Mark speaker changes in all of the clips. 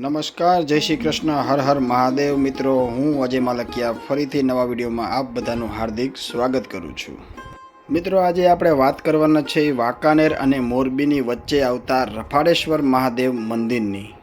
Speaker 1: નમસ્કાર, જય શ્રી કૃષ્ણ, હર હર મહાદેવ. મિત્રો, હું અજય માલકિયા ફરીથી નવા વિડીયોમાં આપ બધાનું હાર્દિક સ્વાગત કરું છું. મિત્રો, આજે આપણે વાત કરવાના છે વાંકાનેર અને મોરબીની વચ્ચે આવતા રફાડેશ્વર મહાદેવ મંદિરની.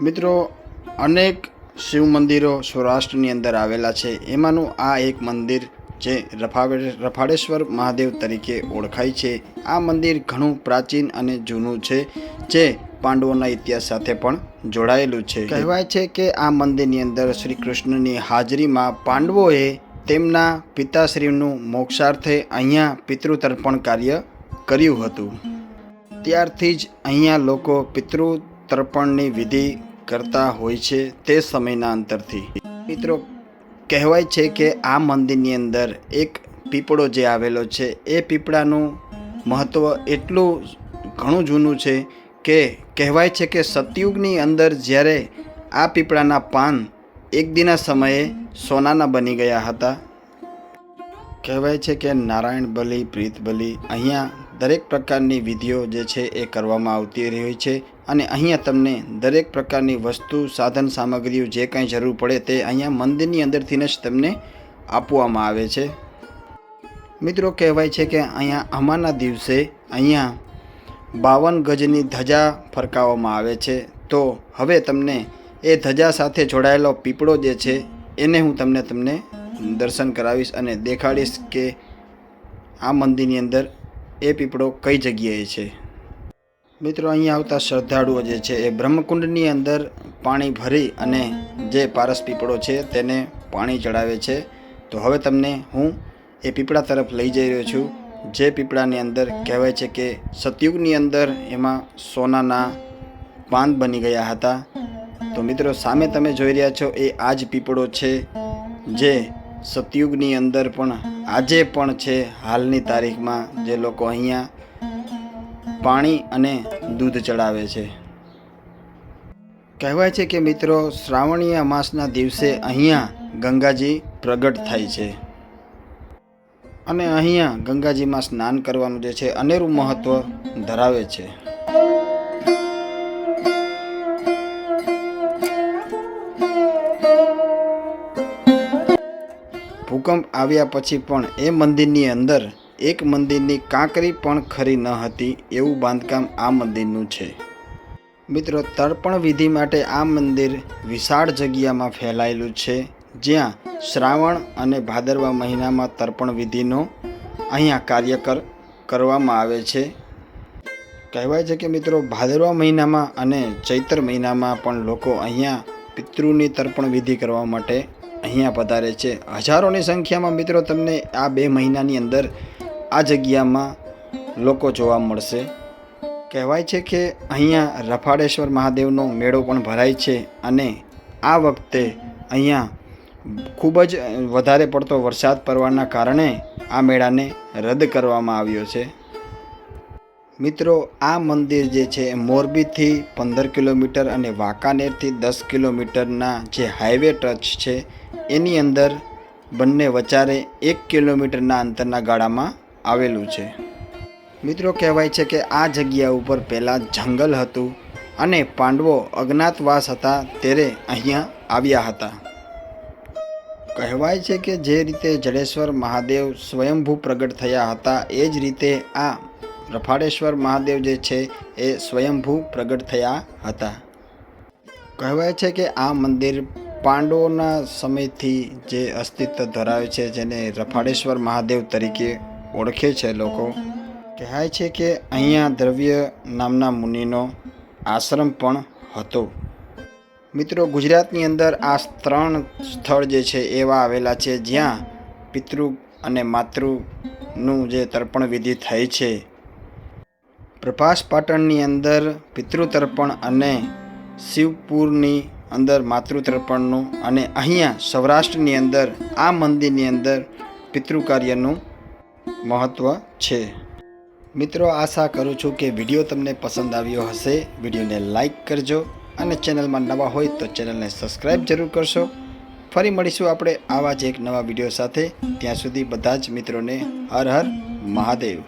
Speaker 1: મિત્રો, અનેક શિવ મંદિરો સૌરાષ્ટ્રની અંદર આવેલા છે. એમાંનું આ એક મંદિર જે રફાવે રફાડેશ્વર મહાદેવ તરીકે ઓળખાય છે. આ મંદિર ઘણું પ્રાચીન અને જૂનું છે, જે પાંડવોના ઇતિહાસ સાથે પણ જોડાયેલું છે. કહેવાય છે કે આ મંદિરની અંદર શ્રી કૃષ્ણની હાજરીમાં પાંડવોએ તેમના પિતાશ્રીનું મોક્ષાર્થે અહીંયા પિતૃતર્પણ કાર્ય કર્યું હતું. ત્યારથી જ અહીંયા લોકો પિતૃતર્પણની વિધિ કરતા હોય છે તે સમયના અંતરથી. મિત્રો, કહેવાય છે કે આ મંદિરની અંદર એક પીપળો જે આવેલો છે, એ પીપળાનું મહત્ત્વ એટલું ઘણું જૂનું છે કે કહેવાય છે કે સતયુગની અંદર જ્યારે આ પીપળાના પાન એક દિના સમયે સોનાના બની ગયા હતા, કહેવાય છે કે નારાયણ બલિ, પ્રીત બલિ અહીંયા દરેક પ્રકારની વિધિઓ જે છે એ કરવામાં આવતી રહી છે અને અહીંયા તમને દરેક પ્રકારની વસ્તુ, સાધન સામગ્રીઓ જે કાંઈ જરૂર પડે તે અહીંયા મંદિરની અંદરથી જ તમને આપવામાં આવે છે. મિત્રો, કહેવાય છે કે અહીંયા અમાના દિવસે અહીંયા બાવન ગજની ધજા ફરકાવવામાં આવે છે. તો હવે તમને એ ધજા સાથે જોડાયેલો પીપળો જે છે, એને હું તમને તમને દર્શન કરાવીશ અને દેખાડીશ કે આ મંદિરની અંદર એ પીપળો કઈ જગ્યાએ છે. મિત્રો અહીંયા આવતા શ્રદ્ધાળુઓ જે છે, એ બ્રહ્મકુંડની અંદર પાણી ભરી અને જે પારસ પીપળો છે, તેને પાણી ચડાવે છે. તો હવે તમને હું એ પીપળા તરફ લઈ જઈ રહ્યો છું. જે પીપળાની અંદર કહેવાય છે કે સતયુગની અંદર એમાં સોનાના પાન બની ગયા હતા. તો મિત્રો સામે તમે જોઈ રહ્યા છો એ આ જ પીપળો છે જે સતયુગની અંદર પણ આજે પણ છે હાલની તારીખમાં જે લોકો અહીંયા પાણી અને દૂધ ચડાવે છે. કહેવાય છે કે મિત્રો શ્રાવણીય માસના દિવસે અહીંયા ગંગાજી પ્રગટ થાય છે. અને અહીંયા ગંગાજીમાં સ્નાન કરવાનું જે છે અનેરું મહત્ત્વ ધરાવે છે. ભૂકંપ આવ્યા પછી પણ એ મંદિરની અંદર એક મંદિરની કાંકરી પણ ખરી ન હતી એવું બાંધકામ આ મંદિરનું છે. મિત્રો, તર્પણ વિધિ માટે આ મંદિર વિશાળ જગ્યામાં ફેલાયેલું છે. જ્યાં શ્રાવણ અને ભાદરવા મહિનામાં તર્પણ વિધિનો અહીંયા કાર્યકર કરવામાં આવે છે. કહેવાય છે કે મિત્રો, ભાદરવા મહિનામાં અને ચૈત્ર મહિનામાં પણ લોકો અહીંયા પિતૃની તર્પણ વિધિ કરવા માટે અહીંયા પધારે છે. હજારોની સંખ્યામાં મિત્રો, તમને આ બે મહિનાની અંદર આ જગ્યામાં લોકો જોવા મળશે. કહેવાય છે કે અહીંયા રફાડેશ્વર મહાદેવનો મેળો પણ ભરાય છે અને આ વખતે અહીંયા ખૂબ જ વધારે પડતો વરસાદ પડવાના કારણે આ મેળાને રદ કરવામાં આવ્યો છે. મિત્રો, આ મંદિર જે છે મોરબીથી પંદર કિલોમીટર અને વાંકાનેરથી દસ કિલોમીટરના જે હાઈવે ટચ છે, એની અંદર બંને વચારે એક કિલોમીટરના અંતરના ગાળામાં આવેલું છે. મિત્રો, કહેવાય છે કે આ જગ્યા ઉપર પહેલાં જંગલ હતું અને પાંડવો અજ્ઞાતવાસ હતા, ત્યારે અહીંયા આવ્યા હતા. કહેવાય છે કે જે રીતે જડેશ્વર મહાદેવ સ્વયંભૂ પ્રગટ થયા હતા, એ જ રીતે આ રફાડેશ્વર મહાદેવ જે છે, એ સ્વયંભૂ પ્રગટ થયા હતા. કહેવાય છે કે આ મંદિર પાંડવોના સમયથી જે અસ્તિત્વ ધરાવે છે, જેને રફાડેશ્વર મહાદેવ તરીકે ઓળખે છે લોકો. કહેવાય છે કે અહીંયા દ્રવ્ય નામના મુનિનો આશ્રમ પણ હતો. મિત્રો, ગુજરાતની અંદર આ ત્રણ સ્થળ જે છે એવા આવેલા છે જ્યાં પિતૃ અને માતૃનું જે તર્પણ વિધિ થાય છે. પ્રભાસ પાટણની અંદર પિતૃતર્પણ અને શિવપુરની અંદર માતૃતર્પણનું અને અહીંયા સૌરાષ્ટ્રની અંદર આ મંદિરની અંદર પિતૃકાર્યનું મહત્ત્વ છે. મિત્રો, આશા કરું છું કે વીડિયો તમને પસંદ આવ્યો હશે. વિડીયોને લાઈક કરજો. અને ચેનલમાં નવા હોય તો ચેનલને સબસ્ક્રાઈબ જરૂર કરશો. ફરી મળીશું આપણે આવા જ એક નવા વીડિયો સાથે. ત્યાં સુધી બધા જ મિત્રોને હર હર મહાદેવ.